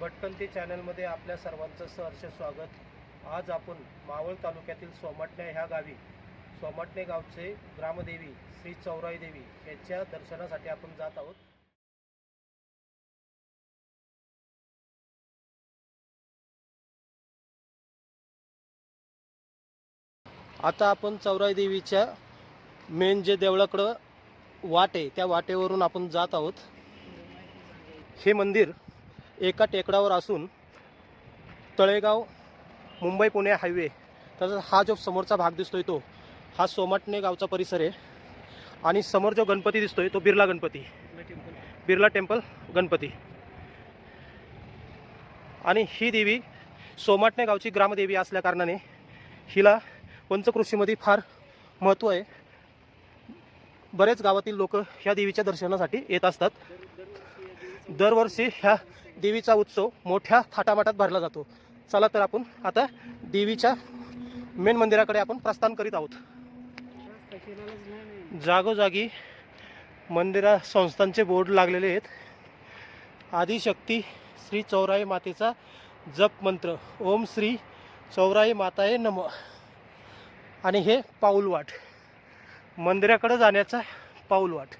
भटकंती चॅनलमध्ये आपल्या सर्वांचं सहर्ष स्वागत. आज आपण मावळ तालुक्यातील सोमाटणे ह्या गावी सोमाटणे गावचे ग्रामदेवी श्री चौराई देवी यांच्या दर्शनासाठी आपण जात आहोत. आता आपण चौराई देवीच्या मेन जे देवळाकडं वाट आहे त्या वाटेवरून आपण जात आहोत. हे मंदिर एका टेकडावर असून तळेगाव मुंबई पुणे हायवे तसंच हा जो समोरचा भाग दिसतोय तो हा सोमाटणे गावचा परिसर आहे. आणि समोर जो गणपती दिसतोय तो बिर्ला गणपती. बिर्ला टेम्पल गणपती. आणि ही देवी सोमाटणे गावची ग्रामदेवी असल्याकारणाने हिला पंचकृषीमध्ये फार महत्त्व आहे. बरेच गावातील लोक ह्या देवीच्या दर्शनासाठी येत असतात. दरवर्षी ह्या देवीचा उत्सव मोठ्या थाटामाटात भरला जातो. चला तर आपण आता देवीच्या मेन मंदिराकडे आपण प्रस्थान करीत आहोत. जागोजागी मंदिरा संस्थांचे बोर्ड लागलेले आहेत. आदिशक्ती श्री चौराई मातेचा जप मंत्र ओम श्री चौराई माताये नम. आणि हे पाऊलवाट मंदिराकडे जाण्याचा पाऊलवाट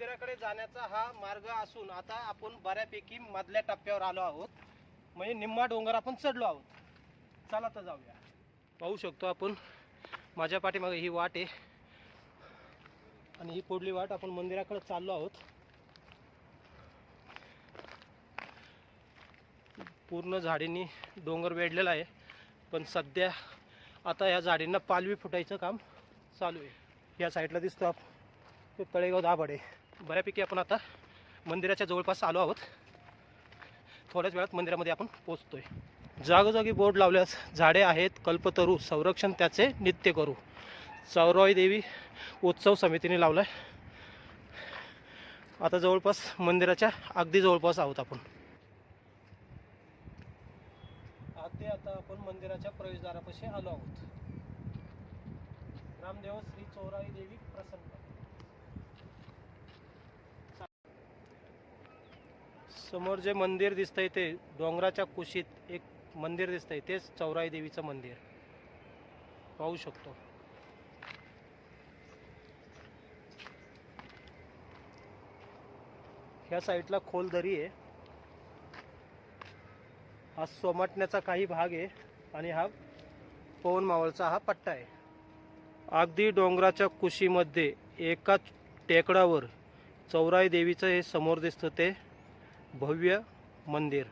मंदिराकडे जाण्याचा हा मार्ग असून आता आपण बऱ्यापैकी मधल्या टप्प्यावर आलो आहोत. म्हणजे निम्मा डोंगर आपण चढलो आहोत. चला तर जाऊया. पाहू शकतो आपण माझ्या पाठीमागे ही वाट आहे. आणि ही पुढली वाट आपण मंदिराकडे चाललो आहोत. पूर्ण झाडींनी डोंगर वेढलेला आहे. पण सध्या आता या झाडींना पालवी फुटायचं काम चालू आहे. या साईडला दिसतो आप ते तळेगाव दाभाडे. बऱ्यापैकी आपण आता मंदिराच्या जवळपास आलो आहोत. थोड्याच वेळात मंदिरामध्ये आपण पोचतोय जागोजागी बोर्ड लावल्यास झाडे आहेत कल्पतरू संरक्षण त्याचे नित्य करू. चौराई देवी उत्सव समितीने लावलाय. आता जवळपास मंदिराच्या अगदी जवळपास आहोत आपण. अगदी आता आपण मंदिराच्या प्रवेशद्वारापाशी आलो आहोत. रामदेव श्री चौराई देवी प्रसन्न समोर जे मंदिर दिसतंय ते डोंगराच्या कुशीत एक मंदिर दिसतंय तेच चौराई देवीचं मंदिर. पाहू शकतो. ह्या साईडला खोल दरी आहे. हा सोमाटण्याचा काही भाग आहे आणि हा पवन मावळचा हा पट्टा आहे. अगदी डोंगराच्या कुशीमध्ये एकाच टेकडावर चौराई देवीचं हे समोर दिसतं ते. भव्य मंदिर.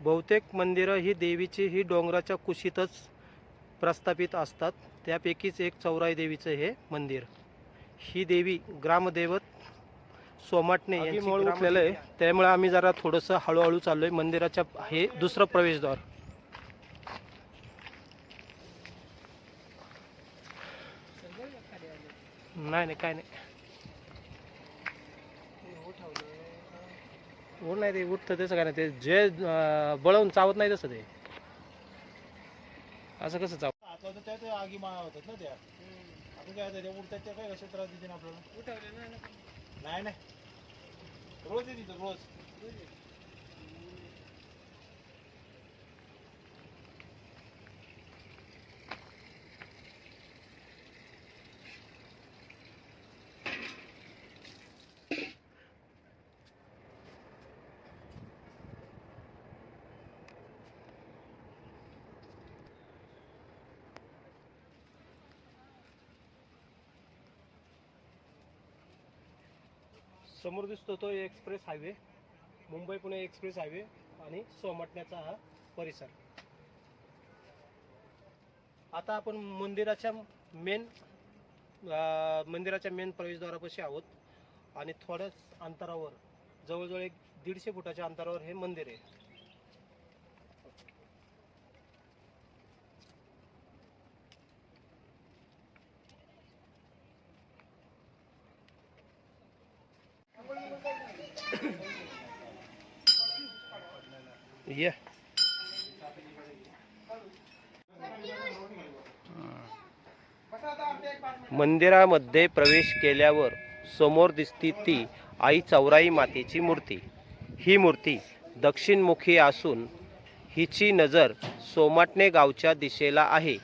बहुतेक मंदिरं ही देवीची ही डोंगराच्या कुशीतच प्रस्थापित असतात. त्यापैकीच एक चौराई देवीचं हे मंदिर. ही देवी ग्रामदैवत सोमाटणे यांची मूळ उठलेलं आहे. त्यामुळे आम्ही जरा थोडंसं हळूहळू चाललोय. मंदिराच्या हे दुसरं प्रवेशद्वार. नाही नाही काय नाही. उठ नाही ते उठतं तसं काय नाही. ते जे बळवून चावत नाही तसं ते. असं कसं चाव आता तर त्या त्या आगी माळा होतात ना त्या. आपण काय आता त्या उडतात त्या काय कशा त्रास देते ना आपल्याला नाही नाही. रोज तिथं रोज. समोर दिसतो तो express highway Mumbai Pune express highway आणि सोमटण्याचा हा परिसर. आता आपण मंदिराच्या मेन मंदिराच्या मेन प्रवेशद्वारापाशी आहोत आणि थोड्याच अंतरावर जवळजवळ एक दीडशे फुटाच्या अंतरावर हे मंदिर आहे. ये। मंदिरामध्ये प्रवेश केल्यावर समोर दिसती ती आई चौराई मातेची मूर्ती. ही मूर्ती दक्षिणमुखी असून हिची नजर सोमाटणे गावच्या दिशेला आहे.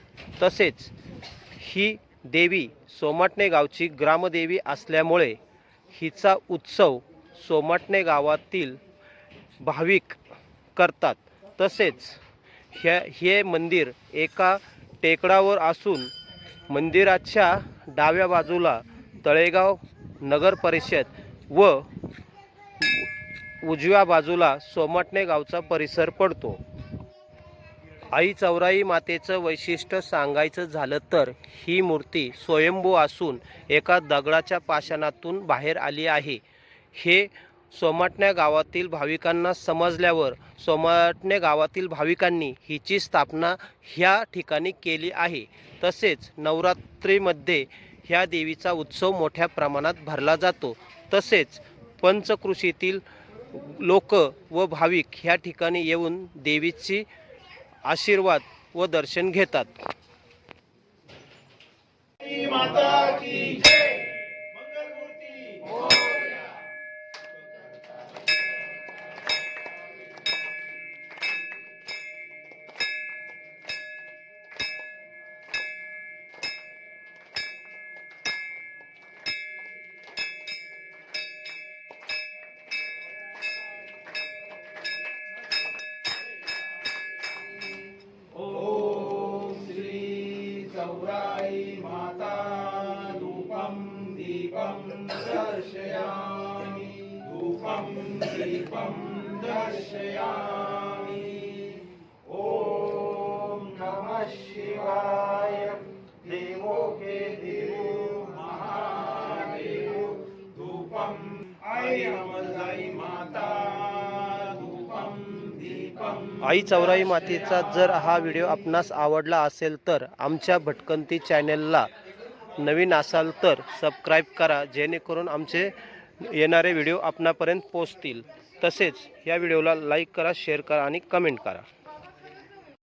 तसेच ही देवी सोमाटणे गावची ग्रामदेवी असल्यामुळे हिचा उत्सव सोमाटणे गावातील भाविक करतात. तसेच ह्या हे मंदिर एका टेकडावर असून मंदिराच्या डाव्या बाजूला तळेगाव नगर परिषद व उजव्या बाजूला सोमाटणे गावचा परिसर पडतो. आई चौराई मातेचं वैशिष्ट्य सांगायचं झालं तर ही मूर्ती स्वयंभू असून एका दगडाच्या पाषाणातून बाहेर आली आहे. हे सोमाटण्या गावातील भाविकांना समजल्यावर सोमाटणे गावातील भाविकांनी हिची स्थापना ह्या ठिकाणी केली आहे. तसेच नवरात्रीमध्ये ह्या देवीचा उत्सव मोठ्या प्रमाणात भरला जातो. तसेच पंचकृषीतील लोक व भाविक ह्या ठिकाणी येऊन देवीची आशीर्वाद व दर्शन घेतात. चौराई माता धूपं दीपं दर्शयामि। धूपं दीपं दर्शयामि। ॐ नमः शिवाय। आई चौराई मातीचा जर हा व्हिडिओ आपणास आवडला असेल तर आमच्या भटकंती चॅनलला नवीन असाल तर सबस्क्राईब करा जेणेकरून आमचे येणारे व्हिडिओ आपणापर्यंत पोचतील. तसेच या व्हिडिओला लाईक करा शेअर करा आणि कमेंट करा.